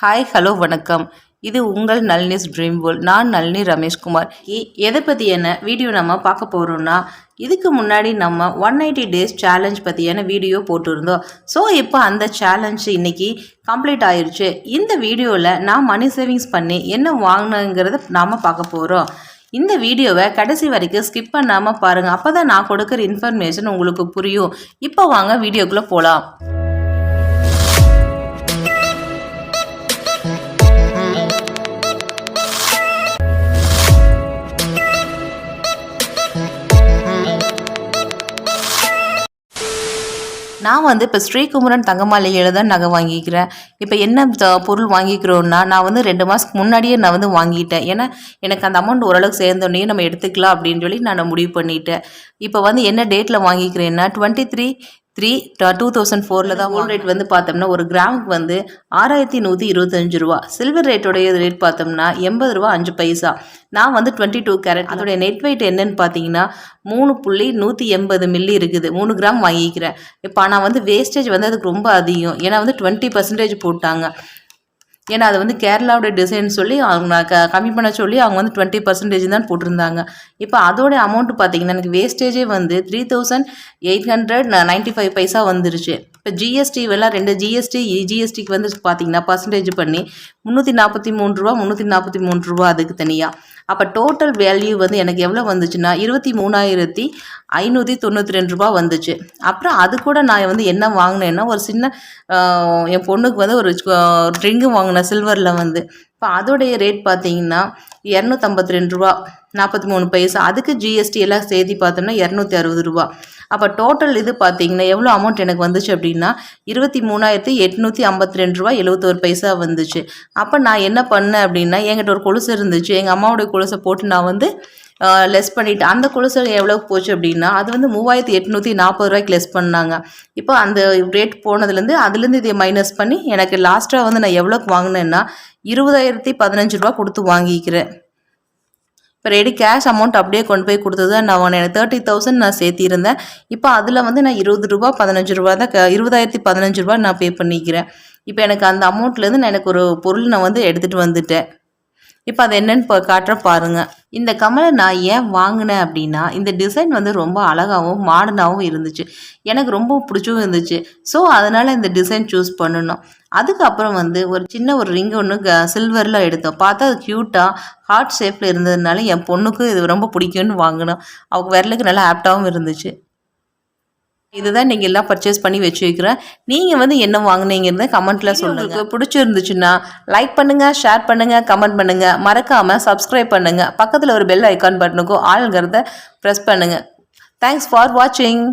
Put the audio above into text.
Hi hello வணக்கம். இது உங்கள் நல்னிஸ் ட்ரீம் வேர்ல்ட் நான் நளினி ரமேஷ்குமார் இ- எதை பற்றியான வீடியோ நம்ம பார்க்க போகிறோம்னா இதுக்கு முன்னாடி நம்ம ஒன் எயிட்டி டேஸ் சேலஞ்ச் பற்றியான வீடியோ போட்டிருந்தோம். ஸோ இப்போ அந்த சேலஞ்ச் இன்னைக்கு கம்ப்ளீட் ஆயிடுச்சு இந்த வீடியோவில் நான் மணி சேவிங்ஸ் பண்ணி என்ன வாங்கினேங்கிறத நாம் பார்க்க போகிறோம் இந்த வீடியோவை கடைசி வரைக்கும் ஸ்கிப் பண்ணாமல் பாருங்கள் அப்போ தான் நான் கொடுக்குற இன்ஃபர்மேஷன் உங்களுக்கு புரியும். இப்போ வாங்க வீடியோக்குள்ளே போகலாம் நான் வந்து இப்போ ஸ்ரீகுமரன் தங்கமாளிகையில் தான் நகை வாங்கிக்கிறேன். இப்போ என்ன த- பொருள் வாங்கிக்கிறோன்னா நான் வந்து ரெண்டு மாதத்துக்கு முன்னாடியே நான் வந்து வாங்கிட்டேன். ஏன்னா எனக்கு அந்த அமௌண்ட் ஓரளவுக்கு சேர்ந்தோடனே நம்ம எடுத்துக்கலாம் அப்படின்னு சொல்லி நான் முடிவு பண்ணிட்டேன். இப்போ வந்து என்ன டேட்டில் வாங்கிக்கிறேன்னா twenty three three two thousand ஃபோரில் தான் கோல்ட் ரேட் வந்து பார்த்தோம்னா ஒரு கிராமுக்கு வந்து ஆறாயிரத்தி நூற்றி இருபத்தஞ்சு ரூபா. சில்வர் ரேட்டோடைய ரேட் பார்த்தோம்னா எண்பது ரூபா அஞ்சு பைசா. நான் வந்து டுவெண்ட்டி டூ கேரட் அதோடைய நெட் வெயிட் என்னன்னு பார்த்தீங்கன்னா மூணு புள்ளி நூற்றி எண்பது மில்லி இருக்குது. மூணு கிராம் வாங்கிக்கிறேன். இப்போ நான் வந்து வேஸ்டேஜ் வந்து அதுக்கு ரொம்ப அதிகம். ஏன்னா வந்து டுவெண்ட்டி பர்சன்டேஜ் போட்டாங்க. ஏன்னா அது வந்து கேரளாவோட டிசைன் சொல்லி அவங்க நான் க கம்மி பண்ண சொல்லி அவங்க வந்து டுவெண்ட்டி பர்சன்டேஜ் தான் போட்டிருந்தாங்க. இப்போ அதோட அமௌண்ட் பார்த்தீங்கன்னா எனக்கு வேஸ்டேஜே வந்து three thousand eight hundred ninety five பைசா வந்துருச்சு. இப்போ ஜிஎஸ்டி எல்லாம் ரெண்டு ஜிஎஸ்டி ஜிஎஸ்டிக்கு வந்து பார்த்தீங்கன்னா பர்சன்டேஜ் பண்ணி முந்நூற்றி நாற்பத்தி மூணு ரூபா முந்நூற்றி நாற்பத்தி மூணு ரூபா அதுக்கு தனியாக அப்போ டோட்டல் வேல்யூ வந்து எனக்கு எவ்வளோ வந்துச்சுன்னா இருபத்தி மூணாயிரத்தி ஐநூற்றி தொண்ணூற்றி ரெண்டு ரூபா வந்துச்சு. அப்புறம் அது கூட நான் வந்து என்ன வாங்கினேன்னா ஒரு சின்ன என் பொண்ணுக்கு வந்து ஒரு ட்ரிங்கு வாங்கினேன் சில்வரில் வந்து. இப்போ அதோடைய ரேட் பார்த்தீங்கன்னா இரநூத்தம்பத்தி ரெண்டு ரூபா நாற்பத்தி மூணு பைசா. அதுக்கு ஜிஎஸ்டி எல்லாம் சேர்த்து பார்த்தோம்னா இரநூத்தி அறுபது ரூபா. அப்போ டோட்டல் இது பார்த்தீங்கன்னா எவ்வளோ அமௌண்ட் எனக்கு வந்துச்சு அப்படின்னா இருபத்தி மூணாயிரத்தி எட்நூற்றி ஐம்பத்தி ரெண்டு ரூபா எழுபத்தோரு பைசா வந்துச்சு. அப்போ நான் என்ன பண்ணேன் அப்படின்னா என்கிட்ட ஒரு கொலுசு இருந்துச்சு. எங்கள் அம்மாவுடைய கொலுசை போட்டு நான் வந்து லெஸ் பண்ணிவிட்டேன் அந்த கொலுசு எவ்வளோக்கு போச்சு அப்படின்னா அது வந்து மூவாயிரத்தி எட்நூற்றி நாற்பது ரூபாய்க்கு லெஸ் பண்ணாங்க. இப்போ அந்த ரேட் போனதுலேருந்து அதுலேருந்து இதை மைனஸ் பண்ணி எனக்கு லாஸ்ட்டாக வந்து நான் எவ்வளோக்கு வாங்கினேன்னா இருபதாயிரத்தி பதினஞ்சு ரூபா கொடுத்து வாங்கிக்கிறேன். இப்போ ரெடி கேஷ் அமௌண்ட் அப்படியே கொண்டு போய் கொடுத்தது. நான் உன்னை எனக்கு தேர்ட்டி தௌசண்ட் நான் சேர்த்திருந்தேன். இப்போ அதில் வந்து நான் இருபது ரூபா பதினஞ்சு ரூபா தான் க இருபதாயிரத்தி பதினஞ்சு ரூபா நான் பே பண்ணிக்கிறேன். இப்போ எனக்கு அந்த அமௌண்ட்லேருந்து நான் எனக்கு ஒரு பொருள் நான் வந்து எடுத்துகிட்டு வந்துட்டேன். இப்போ அது என்னன்னு இப்போ காட்டுறேன் பாருங்கள் இந்த கமலை நான் ஏன் வாங்கினேன் அப்படின்னா இந்த டிசைன் வந்து ரொம்ப அழகாகவும் மாடர்னாகவும் இருந்துச்சு. எனக்கு ரொம்ப பிடிச்சவும் இருந்துச்சு. ஸோ அதனால் இந்த டிசைன் சூஸ் பண்ணணும். அதுக்கப்புறம் வந்து ஒரு சின்ன ஒரு ரிங் ஒன்று சில்வரில் எடுத்தோம். பார்த்தா அது க்யூட்டாக ஹார்ட் ஷேப்பில் இருந்ததுனால என் பொண்ணுக்கு இது ரொம்ப பிடிக்கும்னு வாங்கினோம். அவங்க விரலுக்கு நல்லா ஆப்டாகவும் இருந்துச்சு. இதுதான் நீங்கள் எல்லாம் பர்ச்சேஸ் பண்ணி வச்சு வைக்கிறேன் நீங்கள் வந்து என்ன வாங்குனீங்கிறத கமெண்ட்டில் சொல்லுங்கள் உங்களுக்கு பிடிச்சிருந்துச்சுன்னா லைக் பண்ணுங்கள் ஷேர் பண்ணுங்கள் கமெண்ட் பண்ணுங்கள் மறக்காமல் சப்ஸ்கிரைப் பண்ணுங்கள் பக்கத்தில் ஒரு பெல் ஐக்கான் பட்டனுக்கும் ஆளுங்கிறத ப்ரெஸ் பண்ணுங்கள் தேங்க்ஸ் ஃபார் வாட்சிங்